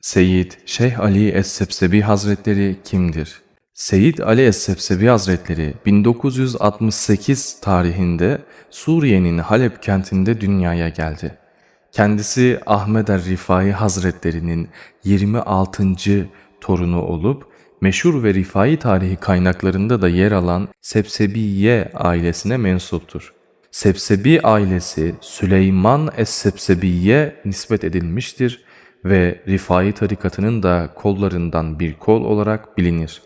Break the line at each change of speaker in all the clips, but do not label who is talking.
Seyyid Şeyh Ali Es-Sepsebi Hazretleri kimdir? Seyyid Ali Es-Sepsebi Hazretleri 1968 tarihinde Suriye'nin Halep kentinde dünyaya geldi. Kendisi Ahmed er-Rifai Hazretleri'nin 26. torunu olup meşhur ve rifai tarihi kaynaklarında da yer alan Sepsebiye ailesine mensuptur. Sepsebi ailesi Süleyman Es-Sepsebiye nispet edilmiştir ve Rifai tarikatının da kollarından bir kol olarak bilinir.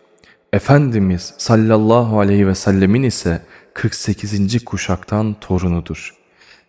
Efendimiz sallallahu aleyhi ve sellemin ise 48. kuşaktan torunudur.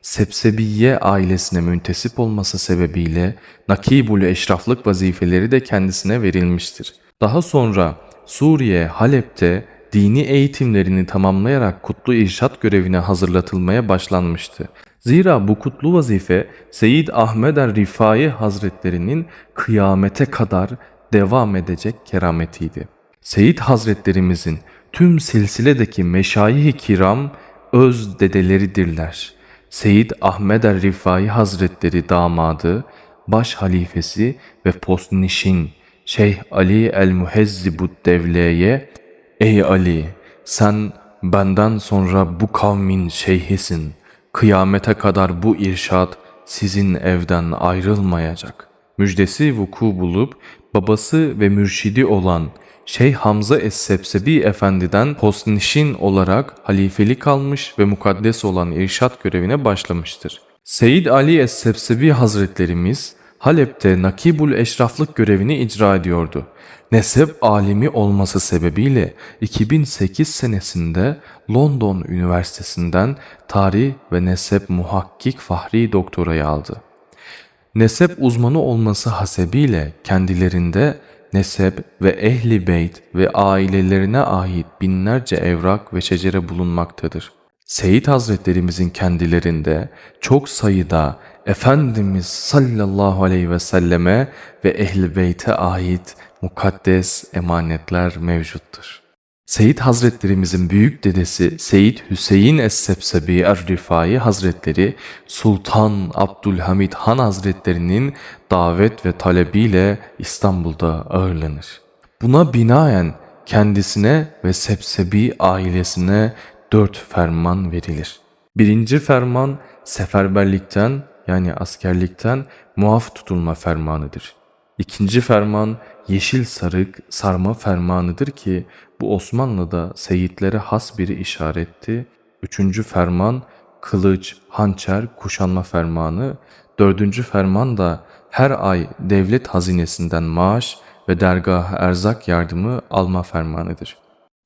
Sepsebiye ailesine müntesip olması sebebiyle Nakibul Eşraflık vazifeleri de kendisine verilmiştir. Daha sonra Suriye Halep'te dini eğitimlerini tamamlayarak kutlu irşat görevine hazırlatılmaya başlanmıştı. Zira bu kutlu vazife Seyyid Ahmed er-Rifai Hazretlerinin kıyamete kadar devam edecek kerametiydi. Seyyid Hazretlerimizin tüm silsiledeki meşayih-i kiram öz dedeleridirler. Seyyid Ahmed er-Rifai Hazretleri damadı, baş halifesi ve postnişin Şeyh Ali el-Muhezzibud Devle'ye Ey Ali sen benden sonra bu kavmin şeyhisin. Kıyamete kadar bu irşat sizin evden ayrılmayacak. Müjdesi vuku bulup babası ve mürşidi olan Şeyh Hamza Es-Sepsebi Efendi'den postnişin olarak halifelik almış ve mukaddes olan irşat görevine başlamıştır. Seyyid Ali Es-Sepsebi Hazretlerimiz Halep'te nakibul eşraflık görevini icra ediyordu. Nesep alimi olması sebebiyle 2008 senesinde London Üniversitesi'nden tarih ve nesep muhakkik fahri doktorayı aldı. Nesep uzmanı olması hasebiyle kendilerinde nesep ve ehli beyt ve ailelerine ait binlerce evrak ve şecere bulunmaktadır. Seyit Hazretlerimizin kendilerinde çok sayıda Efendimiz sallallahu aleyhi ve selleme ve ehl beyte ait mukaddes emanetler mevcuttur. Seyit Hazretlerimizin büyük dedesi Seyit Hüseyin Es-Sepsebi Er-Rifai Hazretleri Sultan Abdülhamid Han Hazretlerinin davet ve talebiyle İstanbul'da ağırlanır. Buna binaen kendisine ve Sepsebi ailesine dört ferman verilir. Birinci ferman seferberlikten yani askerlikten muaf tutulma fermanıdır. İkinci ferman yeşil sarık sarma fermanıdır ki bu Osmanlı'da seyitlere has bir işaretti. Üçüncü ferman kılıç, hançer, kuşanma fermanı. Dördüncü ferman da her ay devlet hazinesinden maaş ve dergah erzak yardımı alma fermanıdır.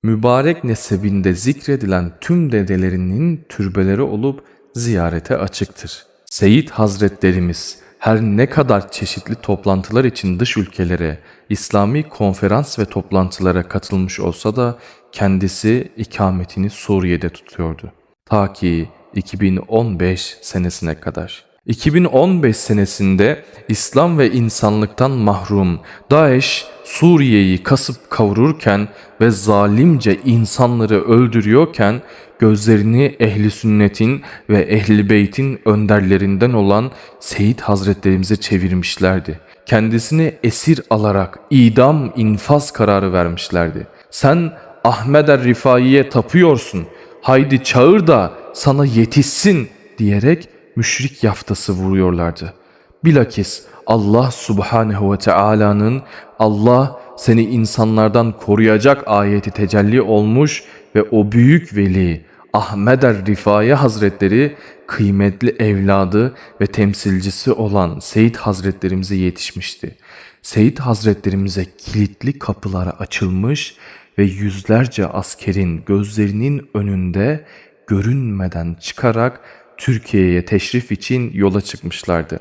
Mübarek nesebinde zikredilen tüm dedelerinin türbeleri olup ziyarete açıktır. Seyit Hazretlerimiz her ne kadar çeşitli toplantılar için dış ülkelere, İslami konferans ve toplantılara katılmış olsa da kendisi ikametini Suriye'de tutuyordu. Ta ki 2015 senesine kadar. 2015 senesinde İslam ve insanlıktan mahrum Daesh Suriye'yi kasıp kavururken ve zalimce insanları öldürüyorken gözlerini ehli sünnetin ve ehli beytin önderlerinden olan Seyit Hazretlerimize çevirmişlerdi. Kendisini esir alarak idam infaz kararı vermişlerdi. Sen Ahmed er Rifai'ye tapıyorsun. Haydi çağır da sana yetişsin diyerek müşrik yaftası vuruyorlardı. Bilakis Allah subhanehu ve Teala'nın Allah seni insanlardan koruyacak ayeti tecelli olmuş ve o büyük veli Ahmed er Rifai Hazretleri kıymetli evladı ve temsilcisi olan Seyit Hazretlerimize yetişmişti. Seyit Hazretlerimize kilitli kapılara açılmış ve yüzlerce askerin gözlerinin önünde görünmeden çıkarak Türkiye'ye teşrif için yola çıkmışlardı.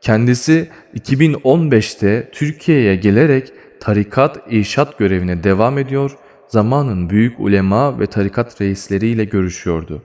Kendisi 2015'te Türkiye'ye gelerek tarikat irşat görevine devam ediyor, zamanın büyük ulema ve tarikat reisleriyle görüşüyordu.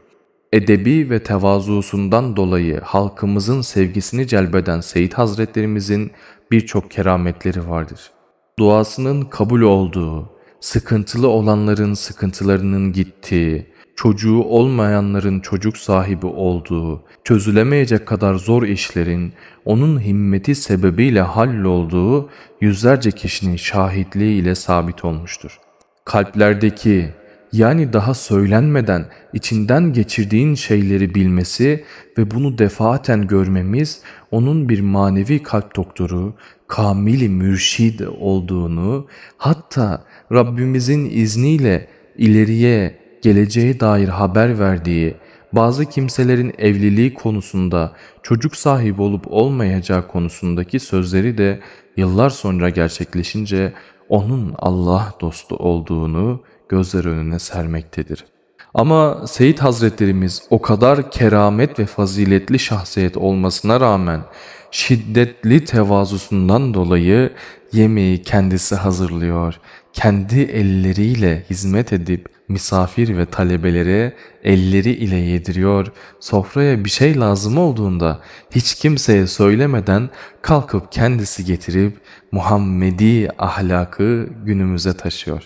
Edebi ve tevazusundan dolayı halkımızın sevgisini celbeden Seyit Hazretlerimizin birçok kerametleri vardır. Duasının kabul olduğu, sıkıntılı olanların sıkıntılarının gittiği, çocuğu olmayanların çocuk sahibi olduğu, çözülemeyecek kadar zor işlerin onun himmeti sebebiyle hallolduğu yüzlerce kişinin şahitliği ile sabit olmuştur. Kalplerdeki yani daha söylenmeden içinden geçirdiğin şeyleri bilmesi ve bunu defaten görmemiz onun bir manevi kalp doktoru, kamili mürşid olduğunu, hatta Rabbimizin izniyle ileriye geleceğe dair haber verdiği, bazı kimselerin evliliği konusunda çocuk sahibi olup olmayacağı konusundaki sözleri de yıllar sonra gerçekleşince onun Allah dostu olduğunu gözler önüne sermektedir. Ama Seyit Hazretlerimiz o kadar keramet ve faziletli şahsiyet olmasına rağmen şiddetli tevazusundan dolayı yemeği kendisi hazırlıyor. Kendi elleriyle hizmet edip misafir ve talebelere elleri ile yediriyor. Sofraya bir şey lazım olduğunda hiç kimseye söylemeden kalkıp kendisi getirip Muhammedi ahlakı günümüze taşıyor.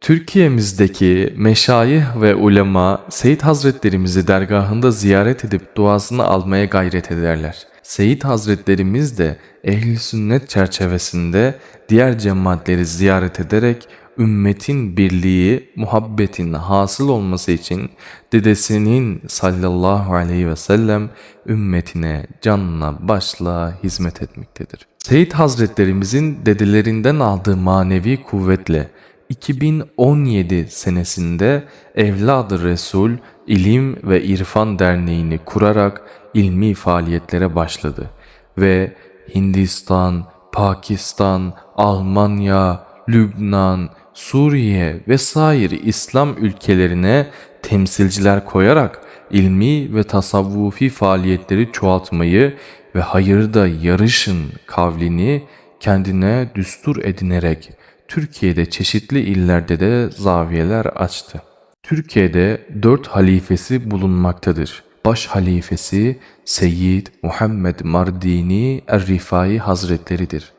Türkiye'mizdeki meşayih ve ulema Seyit Hazretlerimizi dergahında ziyaret edip duasını almaya gayret ederler. Seyit Hazretlerimiz de ehli sünnet çerçevesinde diğer cemaatleri ziyaret ederek ümmetin birliği, muhabbetin hasıl olması için dedesinin sallallahu aleyhi ve sellem ümmetine canla başla hizmet etmektedir. Seyit Hazretlerimizin dedelerinden aldığı manevi kuvvetle 2017 senesinde Evladı Resul İlim ve İrfan Derneği'ni kurarak ilmi faaliyetlere başladı ve Hindistan, Pakistan, Almanya, Lübnan, Suriye vesaire İslam ülkelerine temsilciler koyarak ilmi ve tasavvufi faaliyetleri çoğaltmayı ve hayırda yarışın kavlini kendine düstur edinerek Türkiye'de çeşitli illerde de zaviyeler açtı. Türkiye'de dört halifesi bulunmaktadır. Baş halifesi Seyyid Muhammed Mardini Er-Rifai Hazretleridir.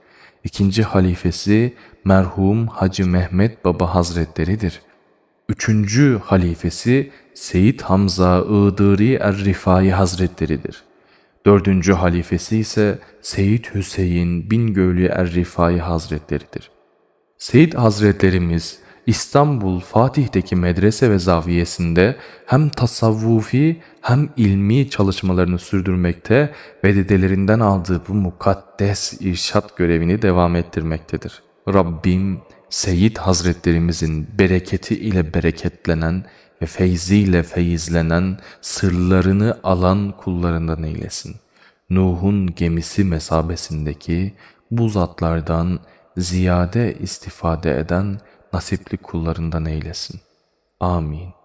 İkinci halifesi merhum Hacı Mehmet Baba Hazretleridir. Üçüncü halifesi Seyyid Hamza Iğdiri Er-Rifai Hazretleridir. Dördüncü halifesi ise Seyyid Hüseyin Bingölü Er-Rifai Hazretleridir. Seyyid Hazretlerimiz İstanbul Fatih'teki medrese ve zaviyesinde hem tasavvufi hem ilmi çalışmalarını sürdürmekte ve dedelerinden aldığı bu mukaddes irşat görevini devam ettirmektedir. Rabbim Seyyid Hazretlerimizin bereketi ile bereketlenen ve feyziyle feyizlenen sırlarını alan kullarından eylesin. Nuh'un gemisi mesabesindeki bu zatlardan ziyade istifade eden nasipli kullarından eylesin. Amin.